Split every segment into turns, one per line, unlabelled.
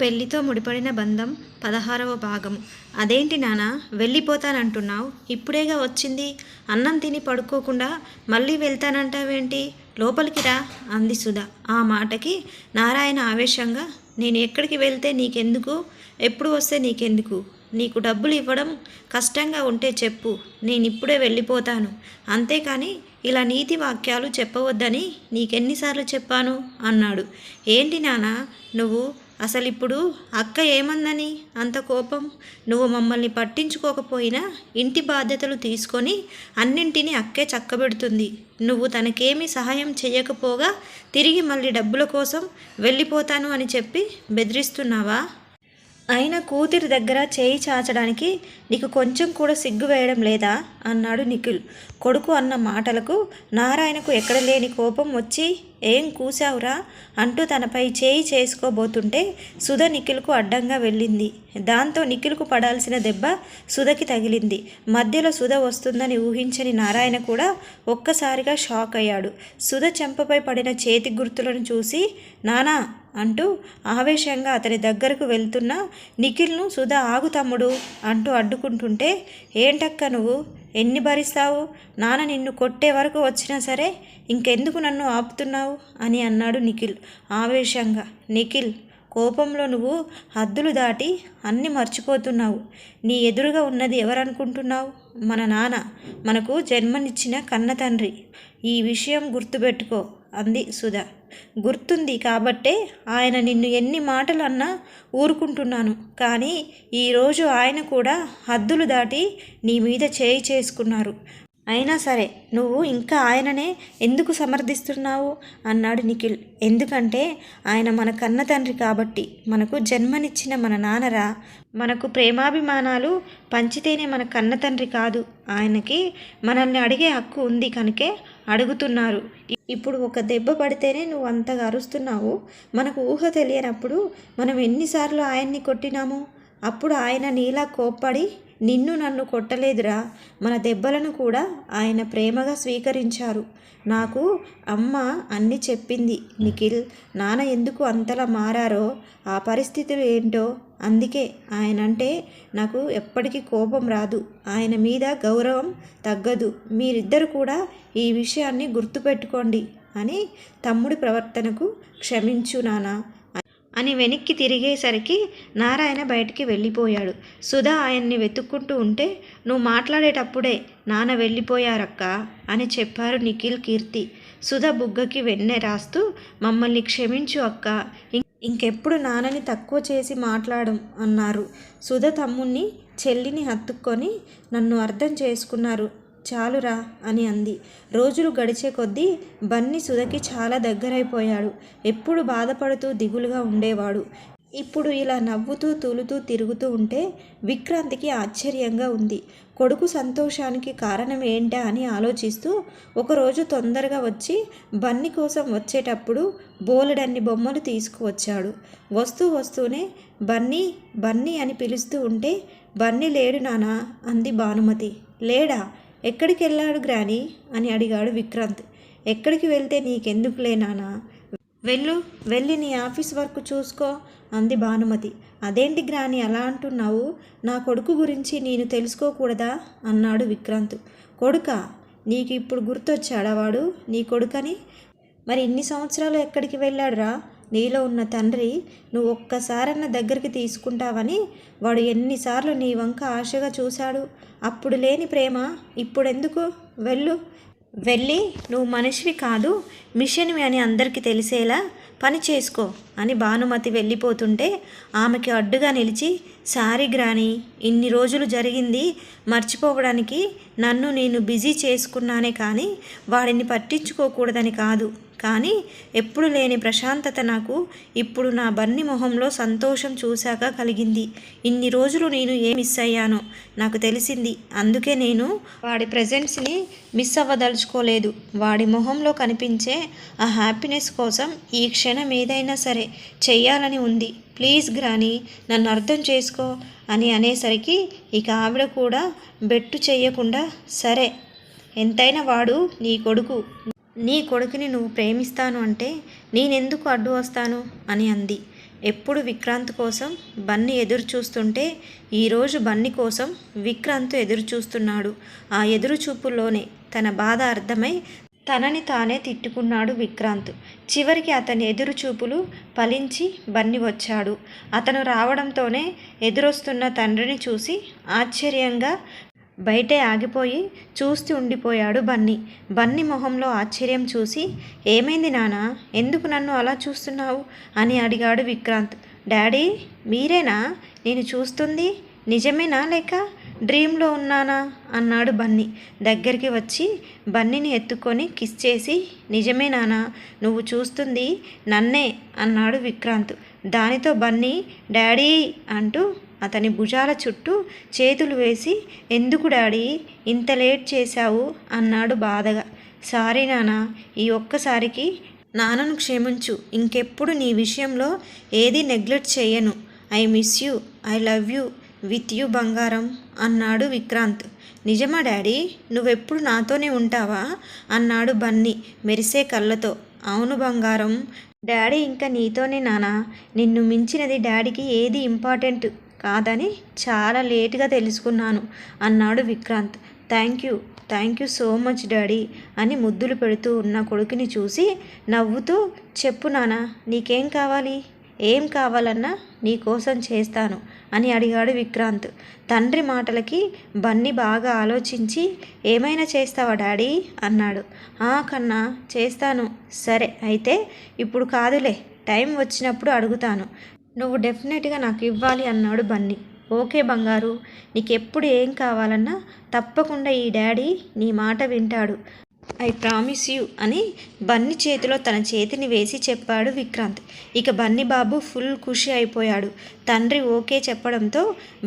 పెళ్ళితో ముడిపడిన బంధం పదహారవ భాగం. అదేంటి నాన్న వెళ్ళిపోతానంటున్నావు? ఇప్పుడేగా వచ్చింది? అన్నం తిని పడుకోకుండా మళ్ళీ వెళ్తానంటావేంటి? లోపలికి రా అంది సుధా. ఆ మాటకి నారాయణ ఆవేశంగా నేను ఎక్కడికి వెళ్తే నీకెందుకు? ఎప్పుడు వస్తే నీకెందుకు? నీకు డబ్బులు ఇవ్వడం కష్టంగా ఉంటే చెప్పు. నేను ఇప్పుడే వెళ్ళిపోతాను. అంతేకాని ఇలా నీతి వాక్యాలు చెప్పవద్దని నీకెన్నిసార్లు చెప్పాను? అన్నాడు. ఏంటి నాన్న నువ్వు అసలు ఇప్పుడు అక్క ఏమందని? అంత కోపం? నువ్వు మమ్మల్ని పట్టించుకోకపోయినా ఇంటి బాధ్యతలు తీసుకొని అన్నింటినీ అక్కే చక్కబెడుతుంది. నువ్వు తనకేమీ సహాయం చేయకపోగా తిరిగి మళ్ళీ డబ్బుల కోసం వెళ్ళిపోతాను అని చెప్పి బెదిరిస్తున్నావా? అయినా కూతురి దగ్గర చేయి చాచడానికి నీకు కొంచెం కూడా సిగ్గు వేయడం లేదా? అన్నాడు నిఖిల్. కొడుకు అన్న మాటలకు నారాయణకు ఎక్కడ లేని కోపం వచ్చి ఏం కూసావురా అంటూ తనపై చేయి చేసుకోబోతుంటే సుధ నిఖిల్కు అడ్డంగా వెళ్ళింది. దాంతో నిఖిల్కు పడాల్సిన దెబ్బ సుధకి తగిలింది. మధ్యలో సుధ వస్తుందని ఊహించని నారాయణ కూడా ఒక్కసారిగా షాక్ అయ్యాడు. సుధ చెంపపై పడిన చేతి గుర్తులను చూసి నానా అంటూ ఆవేశంగా అతని దగ్గరకు వెళ్తున్న నిఖిల్ను సుధా ఆగు తమ్ముడు అంటూ అడ్డుకుంటుంటే ఏంటక్క నువ్వు? ఎన్ని భరిస్తావు? నాన్న నిన్ను కొట్టే వరకు వచ్చినా సరే ఇంకెందుకు నన్ను ఆపుతున్నావు? అని అన్నాడు నిఖిల్ ఆవేశంగా. నిఖిల్ కోపంలో నువ్వు హద్దులు దాటి అన్ని మర్చిపోతున్నావు. నీ ఎదురుగా ఉన్నది ఎవరనుకుంటున్నావు? మన నాన్న మనకు జన్మనిచ్చిన కన్న తండ్రి. ఈ విషయం గుర్తుపెట్టుకో అంది సుధా. గుర్తుంది కాబట్టే ఆయన నిన్ను ఎన్ని మాటలు అన్నా ఊరుకుంటున్నాను. కానీ ఈరోజు ఆయన కూడా హద్దులు దాటి నీ మీద చేయి చేసుకున్నారు. అయినా సరే నువ్వు ఇంకా ఆయననే ఎందుకు సమర్థిస్తున్నావు? అన్నాడు నిఖిల్. ఎందుకంటే ఆయన మన కన్న తండ్రి కాబట్టి మనకు జన్మనిచ్చిన మన నాన్నరా. మనకు ప్రేమాభిమానాలు పంచితేనే మన కన్న తండ్రి కాదు. ఆయనకి మనల్ని అడిగే హక్కు ఉంది కనుకే అడుగుతున్నారు. ఇప్పుడు ఒక దెబ్బ పడితేనే నువ్వు అంతగా అరుస్తున్నావు? మనకు ఊహ తెలియనప్పుడు మనం ఎన్నిసార్లు ఆయన్ని కొట్టినాము? అప్పుడు ఆయన నీలా కోప్పడి నిన్ను నన్ను కొట్టలేదురా. మన దెబ్బలను కూడా ఆయన ప్రేమగా స్వీకరించారు. నాకు అమ్మ అన్ని చెప్పింది. నిఖిల్ నాన్న ఎందుకు అంతలా మారారో ఆ పరిస్థితులు ఏంటో అందుకే ఆయన అంటే నాకు ఎప్పటికీ కోపం రాదు. ఆయన మీద గౌరవం తగ్గదు. మీరిద్దరు కూడా ఈ విషయాన్ని గుర్తుపెట్టుకోండి అని తమ్ముడి ప్రవర్తనకు క్షమించు నానా అని వెనక్కి తిరిగేసరికి నారాయణ బయటికి వెళ్ళిపోయాడు. సుధా ఆయన్ని వెతుక్కుంటూ ఉంటే నువ్వు మాట్లాడేటప్పుడే నాన్న వెళ్ళిపోయారక్క అని చెప్పారు నిఖిల్ కీర్తి. సుధా బుగ్గకి వెన్నె రాస్తూ మమ్మల్ని క్షమించు అక్క ఇంకెప్పుడు నాన్నని తక్కువ చేసి మాట్లాడం అన్నారు. సుధ తమ్ముణ్ణి చెల్లిని హత్తుక్కొని నన్ను అర్థం చేసుకున్నారు. చాలురా అని అంది. రోజులు గడిచే కొద్దీ బన్నీ సుధకి చాలా దగ్గరైపోయాడు. ఎప్పుడు బాధపడుతూ దిగులుగా ఉండేవాడు. ఇప్పుడు ఇలా నవ్వుతూ తూలుతూ తిరుగుతూ ఉంటే విక్రాంతికి ఆశ్చర్యంగా ఉంది. కొడుకు సంతోషానికి కారణం ఏంటా అని ఆలోచిస్తూ ఒకరోజు తొందరగా వచ్చి బన్నీ కోసం వచ్చేటప్పుడు బోలెడన్ని బొమ్మలు తీసుకువచ్చాడు. వస్తూ వస్తూనే బన్నీ బన్నీ అని పిలుస్తూ ఉంటే బన్నీ లేడు నానా అంది భానుమతి. లేడా? ఎక్కడికి వెళ్ళాడు గ్రాని? అని అడిగాడు విక్రాంత్. ఎక్కడికి వెళ్తే నీకెందుకులే నానా? వెళ్ళు వెళ్ళి నీ ఆఫీస్ వర్క్ చూసుకో అంది భానుమతి. అదేంటి గ్రాని అలా అంటున్నావు? నా కొడుకు గురించి నేను తెలుసుకోకూడదా? అన్నాడు విక్రాంత్. కొడుక నీకు ఇప్పుడు గుర్తొచ్చాడా వాడు? నీ కొడుకని? మరి ఇన్ని సంవత్సరాలు ఎక్కడికి వెళ్ళాడురా? నీలో ఉన్న తండ్రి నువ్వు ఒక్కసారన్న దగ్గరికి తీసుకుంటావని వాడు ఎన్నిసార్లు నీ వంక ఆశగా చూశాడు. అప్పుడు లేని ప్రేమ ఇప్పుడెందుకు? వెళ్ళు. వెళ్ళి నువ్వు మనిషివి కాదు మిషన్వి అని అందరికీ తెలిసేలా పని చేసుకో అని భానుమతి వెళ్ళిపోతుంటే ఆమెకి అడ్డుగా నిలిచి సారీ గ్రాని ఇన్ని రోజులు జరిగింది మర్చిపోవడానికి నన్ను నేను బిజీ చేసుకున్నానే కానీ వాడిని పట్టించుకోకూడదని కాదు. కానీ ఎప్పుడు లేని ప్రశాంతత నాకు ఇప్పుడు నా బన్ని మొహంలో సంతోషం చూశాక కలిగింది. ఇన్ని రోజులు నేను ఏ మిస్ అయ్యానో నాకు తెలిసింది. అందుకే నేను వాడి ప్రజెన్స్ని మిస్ అవ్వదలుచుకోలేదు. వాడి మొహంలో కనిపించే ఆ హ్యాపీనెస్ కోసం ఈ క్షణం ఏదైనా సరే చెయ్యాలని ఉంది. ప్లీజ్ గ్రాని నన్ను అర్థం చేసుకో అని అనేసరికి ఇక ఆవిడ కూడా బెట్టు చెయ్యకుండా సరే ఎంతైనా వాడు నీ కొడుకు. నీ కొడుకుని నువ్వు ప్రేమిస్తాను అంటే నేనెందుకు అడ్డు వస్తాను? అని అంది. ఎప్పుడు విక్రాంత్ కోసం బన్ని ఎదురు చూస్తుంటే ఈరోజు బన్నీ కోసం విక్రాంత్ ఎదురు చూస్తున్నాడు. ఆ ఎదురు చూపుల్లోనే తన బాధ అర్థమై తనని తానే తిట్టుకున్నాడు విక్రాంత్. చివరికి అతని ఎదురు చూపులు ఫలించి బన్ని వచ్చాడు. అతను రావడంతోనే ఎదురొస్తున్న తండ్రిని చూసి ఆశ్చర్యంగా బయటే ఆగిపోయి చూస్తూ ఉండిపోయాడు బన్నీ. బన్నీ మొహంలో ఆశ్చర్యం చూసి ఏమైంది నానా? ఎందుకు నన్ను అలా చూస్తున్నావు? అని అడిగాడు విక్రాంత్. డాడీ మీరేనా? నేను చూస్తుంది నిజమేనా లేక డ్రీమ్లో ఉన్నానా? అన్నాడు బన్నీ. దగ్గరికి వచ్చి బన్నీని ఎత్తుకొని కిస్ చేసి నిజమే నానా నువ్వు చూస్తుంది నన్నే అన్నాడు విక్రాంత్. దానితో బన్నీ డాడీ అంటూ అతని భుజాల చుట్టూ చేతులు వేసి ఎందుకు డాడీ ఇంత లేట్ చేశావు? అన్నాడు బాధగా. సారీ నానా ఈ ఒక్కసారికి నాన్నను క్షమించు. ఇంకెప్పుడు నీ విషయంలో ఏది నెగ్లెక్ట్ చేయను. I miss you I love you with you బంగారం అన్నాడు విక్రాంత్. నిజమా డాడీ నువ్వెప్పుడు నాతోనే ఉంటావా? అన్నాడు బన్నీ మెరిసే కళ్ళతో. అవును బంగారం. డాడీ ఇంకా నీతోనే నానా నిన్ను మించినది డాడీకి ఏది ఇంపార్టెంట్? కాదని చాలా లేటుగా తెలుసుకున్నాను అన్నాడు Vikrant. Thank you thank you so much daddy అని ముద్దులు పెడుతూ ఉన్న కొడుకుని చూసి నవ్వుతూ చెప్పు నానా నీకేం కావాలి? ఏం కావాలన్నా నీ కోసం చేస్తాను అని అడిగాడు విక్రాంత్. తండ్రి మాటలకి బన్నీ బాగా ఆలోచించి ఏమైనా చేస్తావా డాడీ? అన్నాడు. ఆ కన్నా చేస్తాను. సరే అయితే ఇప్పుడు కాదులే టైం వచ్చినప్పుడు అడుగుతాను నువ్వు డెఫినెట్గా నాకు ఇవ్వాలి అన్నాడు బన్నీ. ఓకే బంగారు నీకెప్పుడు ఏం కావాలన్నా తప్పకుండా ఈ డాడీ నీ మాట వింటాడు. ఐ ప్రామిస్ యూ అని బన్నీ చేతిలో తన చేతిని వేసి చెప్పాడు విక్రాంత్. ఇక బన్నీ బాబు ఫుల్ ఖుషి అయిపోయాడు. తండ్రి ఓకే చెప్పడంతో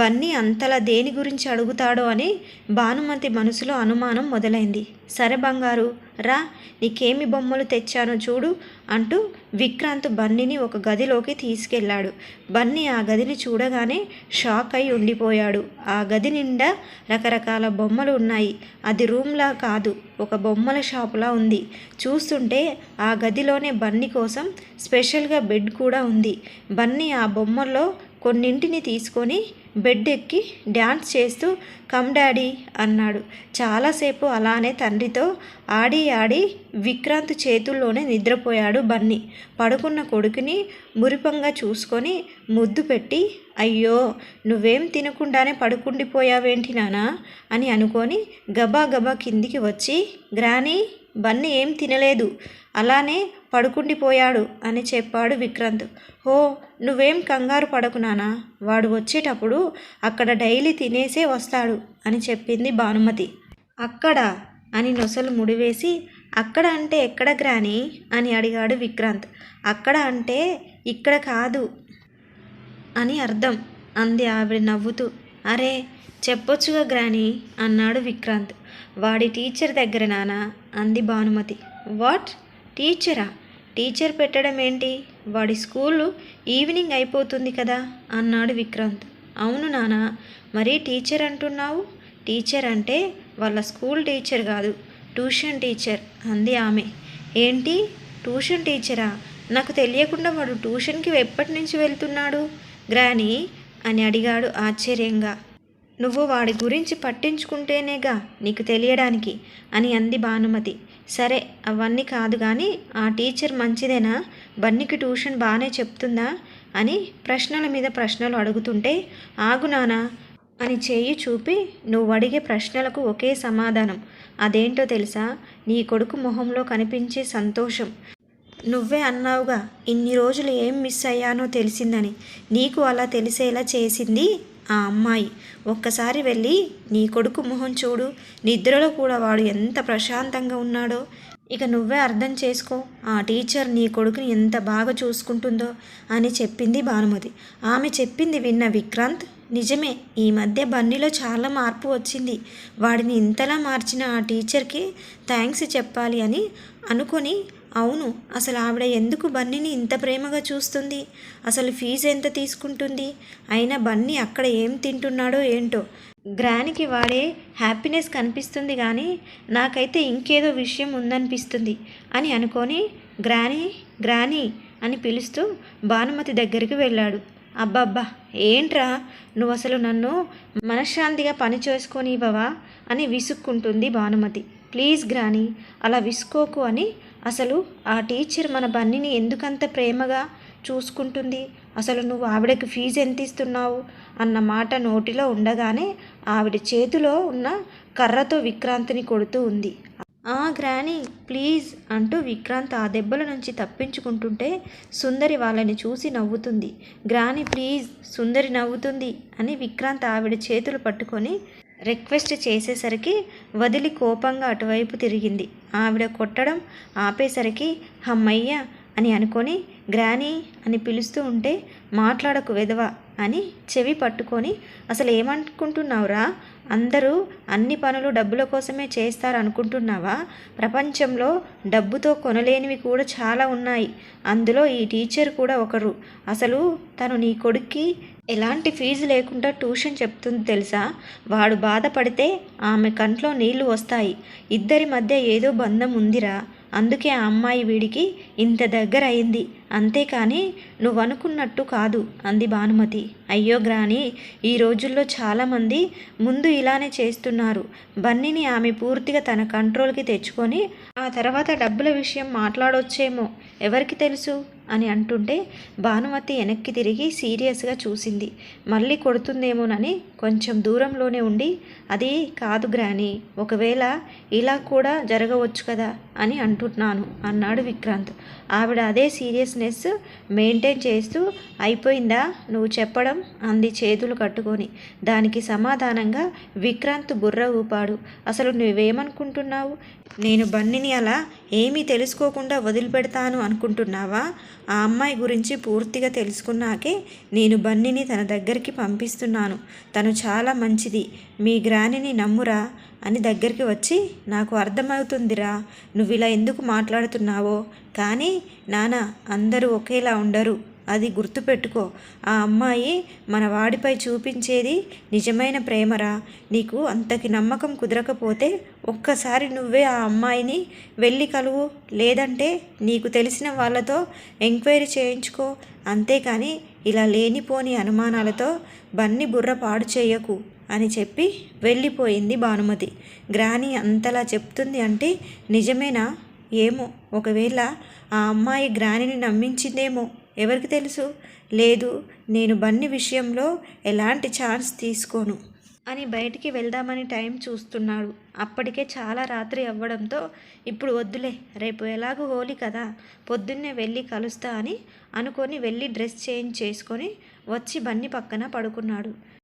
బన్నీ అంతలా దేని గురించి అడుగుతాడో అని భానుమతి మనసులో అనుమానం మొదలైంది. సరే బంగారు రా నీకేమి బొమ్మలు తెచ్చానో చూడు అంటూ విక్రాంత్ బన్నీని ఒక గదిలోకి తీసుకెళ్ళాడు. బన్నీ ఆ గదిని చూడగానే షాక్ అయి ఉండిపోయాడు. ఆ గది నిండా రకరకాల బొమ్మలు ఉన్నాయి. అది రూమ్లా కాదు ఒక బొమ్మల షాపులా ఉంది. చూస్తుంటే ఆ గదిలోనే బన్నీ కోసం స్పెషల్గా బెడ్ కూడా ఉంది. బన్నీ ఆ బొమ్మల్లో కొన్నింటిని తీసుకొని బెడ్ ఎక్కి డ్యాన్స్ చేస్తూ కమ్ డాడీ అన్నాడు. చాలాసేపు అలానే తండ్రితో ఆడి ఆడి విక్రాంత్ చేతుల్లోనే నిద్రపోయాడు బన్నీ. పడుకున్న కొడుకుని మురిపంగా చూసుకొని ముద్దు పెట్టి అయ్యో నువ్వేం తినకుండానే పడుకుండిపోయావేంటి నానా? అని అనుకొని గబా గబా కిందికి వచ్చి గ్రానీ బన్నీ ఏం తినలేదు. అలానే పడుకుండిపోయాడు అని చెప్పాడు విక్రాంత్. ఓ నువ్వేం కంగారు పడకు నానా. వాడు వచ్చేటప్పుడు అక్కడ డైలీ తినేసే వస్తాడు అని చెప్పింది భానుమతి. అక్కడ? అని నొసలు ముడివేసి అక్కడ అంటే ఎక్కడ గ్రాని? అని అడిగాడు విక్రాంత్. అక్కడ అంటే ఇక్కడ కాదు అని అర్థం అంది ఆవిడ నవ్వుతూ. అరే చెప్పొచ్చుగా గ్రాని అన్నాడు విక్రాంత్. వాడి టీచర్ దగ్గర నానా? అంది భానుమతి. వాట్? టీచరా? టీచర్ పెట్టడం ఏంటి? వాడి స్కూలు ఈవినింగ్ అయిపోతుంది కదా? అన్నాడు విక్రాంత్. అవును నానా మరీ టీచర్ అంటున్నావు? టీచర్ అంటే వాళ్ళ స్కూల్ టీచర్ కాదు ట్యూషన్ టీచర్ అంది ఆమె. ఏంటి? ట్యూషన్ టీచరా? నాకు తెలియకుండా వాడు ట్యూషన్కి ఎప్పటి నుంచి వెళ్తున్నాడు? గ్రాని అని అడిగాడు ఆశ్చర్యంగా. నువ్వు వాడి గురించి పట్టించుకుంటేనేగా నీకు తెలియడానికి అని అంది భానుమతి. సరే అవన్నీ కాదు కానీ ఆ టీచర్ మంచిదేనా? బన్నీకి ట్యూషన్ బాగానే చెప్తుందా? అని ప్రశ్నల మీద ప్రశ్నలు అడుగుతుంటే ఆగు నానా అని చేయి చూపి నువ్వు అడిగే ప్రశ్నలకు ఒకే సమాధానం. అదేంటో తెలుసా? నీ కొడుకు మొహంలో కనిపించే సంతోషం. నువ్వే అన్నావుగా ఇన్ని రోజులు ఏం మిస్ అయ్యానో తెలిసిందని. నీకు అలా తెలిసేలా చేసింది? ఆ అమ్మాయి ఒక్కసారి వెళ్ళి నీ కొడుకు మొహం చూడు. నిద్రలో కూడా వాడు ఎంత ప్రశాంతంగా ఉన్నాడో. ఇక నువ్వే అర్థం చేసుకో ఆ టీచర్ నీ కొడుకుని ఎంత బాగా చూసుకుంటుందో అని చెప్పింది భానుమతి. ఆమె చెప్పింది విన్న విక్రాంత్ నిజమే ఈ మధ్య బన్నీలో చాలా మార్పు వచ్చింది. వాడిని ఇంతలా మార్చిన ఆ టీచర్కి థ్యాంక్స్ చెప్పాలి అని అనుకొని అవును అసలు ఆవిడ ఎందుకు బన్నీని ఇంత ప్రేమగా చూస్తుంది? అసలు ఫీజు ఎంత తీసుకుంటుంది? అయినా బన్నీ అక్కడ ఏం తింటున్నాడో ఏంటో? గ్రానికి వాడే హ్యాపీనెస్ కనిపిస్తుంది కానీ నాకైతే ఇంకేదో విషయం ఉందనిపిస్తుంది అని అనుకొని గ్రాని గ్రాని అని పిలుస్తూ భానుమతి దగ్గరికి వెళ్ళాడు. అబ్బబ్బా ఏంట్రా? నువ్వు అసలు నన్ను మనశ్శాంతిగా పని చేసుకొని ఇవ్వవా అని విసుక్కుంటుంది భానుమతి. ప్లీజ్ గ్రాని అలా విసుకోకు అని అసలు ఆ టీచర్ మన బన్నీని ఎందుకంత ప్రేమగా చూసుకుంటుంది? అసలు నువ్వు ఆవిడకి ఫీజు ఎంత ఇస్తున్నావు? అన్న మాట నోటిలో ఉండగానే ఆవిడ చేతిలో ఉన్న కర్రతో విక్రాంతిని కొడుతూ ఉంది. ఆ గ్రాని ప్లీజ్ అంటూ విక్రాంత్ ఆ దెబ్బల నుంచి తప్పించుకుంటుంటే సుందరి వాళ్ళని చూసి నవ్వుతుంది. గ్రాని ప్లీజ్ సుందరి నవ్వుతుంది అని విక్రాంత్ ఆవిడ చేతులు పట్టుకొని రిక్వెస్ట్ చేసేసరికి వదిలి కోపంగా అటువైపు తిరిగింది. ఆవిడ కొట్టడం ఆపేసరికి హమ్మయ్య అని అనుకొని గ్రానీ అని పిలుస్తూ ఉంటే మాట్లాడకు వెధవ అని చెవి పట్టుకొని అసలు ఏమనుకుంటున్నావురా? అందరూ అన్ని పనులు డబ్బుల కోసమే చేస్తారు అనుకుంటున్నావా ప్రపంచంలో డబ్బుతో కొనలేనివి కూడా చాలా ఉన్నాయి. అందులో ఈ టీచర్ కూడా ఒకరు. అసలు తను నీ కొడుక్కి ఎలాంటి ఫీజు లేకుండా ట్యూషన్ చెప్తుంది తెలుసా? వాడు బాధపడితే ఆమె కంట్లో నీళ్ళు వస్తాయి. ఇద్దరి మధ్య ఏదో బంధం ఉందిరా. అందుకే ఆ అమ్మాయి వీడికి ఇంత దగ్గర అయింది. అంతేకాని నువ్వు అనుకున్నట్టు కాదు అంది భానుమతి. అయ్యో గ్రాని ఈ రోజుల్లో చాలామంది ముందు ఇలానే చేస్తున్నారు. బన్నీని ఆమె పూర్తిగా తన కంట్రోల్కి తెచ్చుకొని ఆ తర్వాత డబ్బుల విషయం మాట్లాడొచ్చేమో. ఎవరికి తెలుసు? అని అంటుంటే భానుమతి వెనక్కి తిరిగి సీరియస్గా చూసింది. మళ్ళీ కొడుతుందేమోనని కొంచెం దూరంలోనే ఉండి అది కాదు గ్రాని ఒకవేళ ఇలా కూడా జరగవచ్చు కదా అని అంటున్నాను అన్నాడు విక్రాంత్. ఆవిడ అదే సీరియస్నెస్ మెయింటైన్ చేస్తూ అయిపోయిందా? నువ్వు చెప్పడం అంది చేతులు కట్టుకొని. దానికి సమాధానంగా విక్రాంత్ బుర్ర ఊపాడు. అసలు నువ్వేమనుకుంటున్నావు? నేను బన్నిని అలా ఏమీ తెలుసుకోకుండా వదిలిపెడతాను అనుకుంటున్నావా? ఆ అమ్మాయి గురించి పూర్తిగా తెలుసుకున్నాకే నేను బన్నిని తన దగ్గరికి పంపిస్తున్నాను. తను చాలా మంచిది. మీ గ్రానిని నమ్మురా అని దగ్గరికి వచ్చి నాకు అర్థమవుతుందిరా నువ్వు ఇలా ఎందుకు మాట్లాడుతున్నావో? కానీ నాన్న అందరూ ఒకేలా ఉండరు. అది గుర్తుపెట్టుకో. ఆ అమ్మాయి మన వాడిపై చూపించేది నిజమైన ప్రేమరా. నీకు అంతకి నమ్మకం కుదరకపోతే ఒక్కసారి నువ్వే ఆ అమ్మాయిని వెళ్ళి కలువు. లేదంటే నీకు తెలిసిన వాళ్ళతో ఎంక్వైరీ చేయించుకో. అంతేకాని ఇలా లేనిపోని అనుమానాలతో బన్ని బుర్ర పాడు చేయకు అని చెప్పి వెళ్ళిపోయింది భానుమతి. గ్రాని అంతలా చెప్తుంది అంటే నిజమేనా? ఏమో. ఒకవేళ ఆ అమ్మాయి గ్రానిని నమ్మించిందేమో. ఎవరికి తెలుసు? లేదు నేను బన్ని విషయంలో ఎలాంటి ఛాన్స్ తీసుకోను. అని బయటికి వెళ్దామని టైం చూస్తున్నాడు. అప్పటికే చాలా రాత్రి అవ్వడంతో ఇప్పుడు వద్దులే రేపు ఎలాగో హోలీ కదా పొద్దున్నే వెళ్ళి కలుస్తా అని అనుకొని వెళ్ళి డ్రెస్ చేంజ్ చేసుకొని వచ్చి బన్ని పక్కన పడుకున్నాడు.